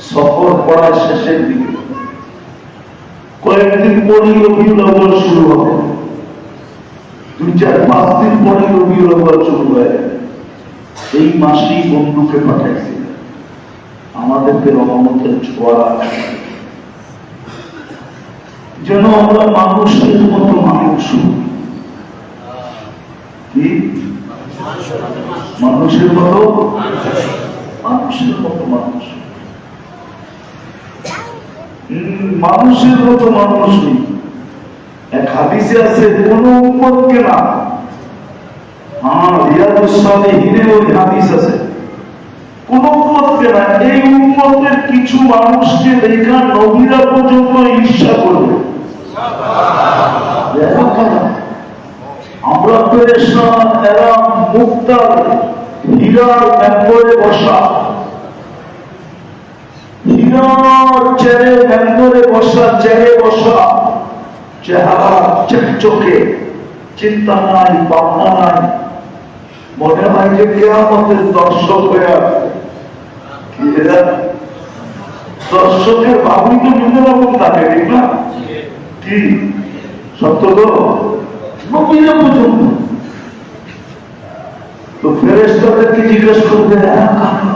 সফর করার শেষের দিকে। কয়েকদিন পরেই রবিউল আউ্বাল শুরু হবে। দুই চার পাঁচ দিন পরে রবিউল আউ্বাল শুরু হয়ে। এই মাসেই বন্ধুকে পাঠাইছি। আমাদেরকে রহমতের ছোঁয়া যেন আমরা মানুষের মতো মানুষ। কি? মানুষের মতো? মানুষের মতো মানুষ। মানুষের মতো মানুষ নেই। এক হাদিসে আছে কোন উম্মতকে না। রিয়াদুস সালিহিনে ওই হাদিস আছে। কোন উম্মতকে না এই উম্মতের কিছু মানুষকে দেখা নবীরা পর্যন্ত ঈর্ষা করবে। আমরা পেরেশান এরা মুক্তার হীরার বসা। হীরার চেরে মেম্বরে বসা চেরে বসা, চেহারা চকচকে চিন্তা নাই, ভাবনা নাই। মনে হয় যে কেয়ামতের দর্শক হয়ে আছে। দর্শকের ভাবি তো বিভিন্ন রকম থাকে না? কি? সত্য তো? পর্যন্ত। তো ফেরেস্তাদেরকে জিজ্ঞেস করবে হ্যাঁ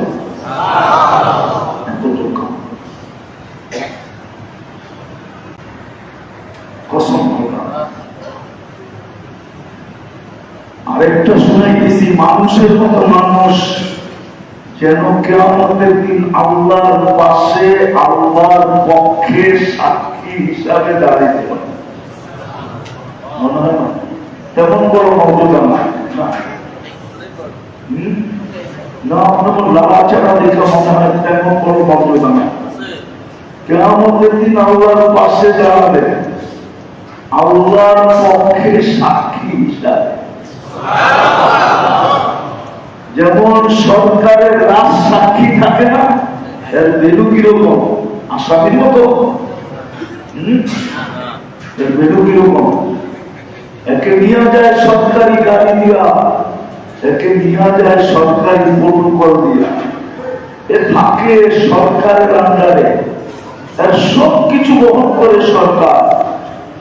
আরেকটা শুনাইতেছি, মানুষের মতো মানুষ যেন কেমতের দিন আল্লাহর পাশে, আল্লাহর পক্ষে সাক্ষী হিসাবে দাঁড়িয়ে? তেমন দিন পাশে পক্ষে সাক্ষী হিসাবে যেমন সরকারের রাজ সাক্ষী থাকে না, এর বেলু কীরকম? আসামির মতো। এর বেলু কীরকম? একে নিয়ে যায় সরকারি গাড়ি দিয়া, একে নিয়ে যায় সরকারি প্রোটোকল দিয়া। এ থাকে সরকারের আন্ডারে সব কিছু বহন করে সরকার।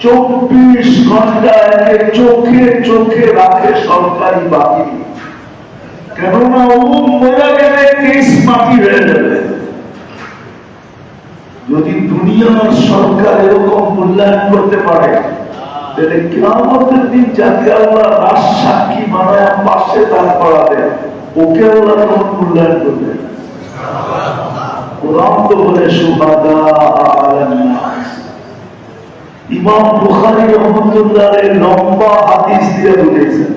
চব্বিশ ঘণ্টা একে চোখে চোখে রাখে সরকারি বাহিনী কেননা ও মরে গেলে কেস মাটি হয়ে যাবে। যদি দুনিয়ার সরকার এরকম মূল্যায়ন করতে পারে তাহলে কেমতের দিন যাকে আল্লাহ রাজ সাক্ষী বানায় পাশে দাঁড় করাবে ওকে আল্লাহ কেমন মূল্যায়ন করবে? কোরআন তো বলে সুবাদা আলান্নাস ইমাম বুখারী রহমতুল্লাহ লম্বা হাদিস দিয়ে বুঝেছেন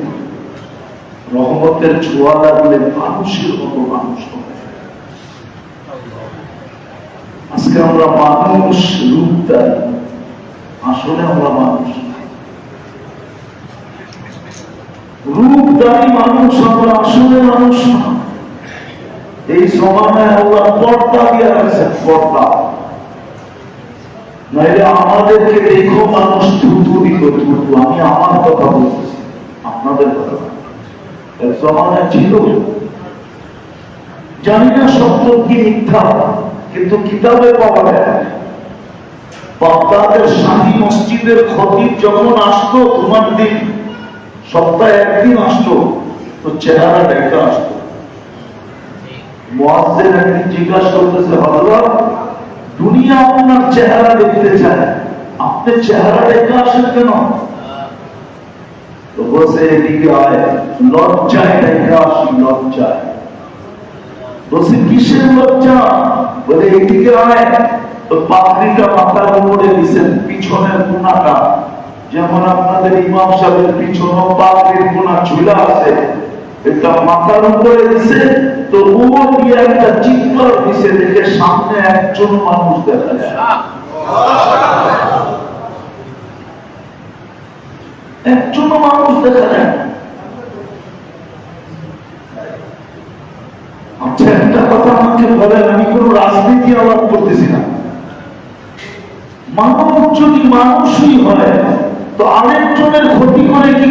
রহমতের ছোঁয়া লাগলে মানুষের মতো মানুষ আজকে আমরা মানুষ রূপদার, আসলে আমরা মানুষ রূপদারি মানুষ আমরা আসলে মানুষ এই সমানে আল্লাহ পর্দা দিয়ে রাখছেন, পর্দা। নাইলে আমাদেরকে দেখো মানুষ আমি আমার কথা বলতেছি আপনাদের কথা ছিল। জানি না সত্য কি মিথ্যা, কিন্তু কিতাবে পাওয়া যায় মসজিদের যখন আসতো তোমার দিন, সপ্তাহে একদিন আসতো, তো চেহারা দেখা আসতো। মুয়াজ্জিন একদিন জিজ্ঞাসা করতেছে, হযরত দুনিয়া আপনার চেহারা দেখতে চায়। আপনি চেহারা দেখে আসেন কেন? কিসের লজ্জা? এদিকে উপরে পিছনের যেমন আপনাদের ইমাম সাহেবের পিছনে পাত্রির কোনা ঝুলা আছে। এটা মাথার উপরে দিছে তো ও একটা দিছে দেখে সামনে একজন মানুষ দেখা যায়? একজনও মানুষ দেখা যায়? আচ্ছা কথা আমাকে বলেন, আমি কোন রাজনীতি আলাপ করতেছি না। মানব যদি মানুষই হয়, তো আরেকজনের ক্ষতি করে কি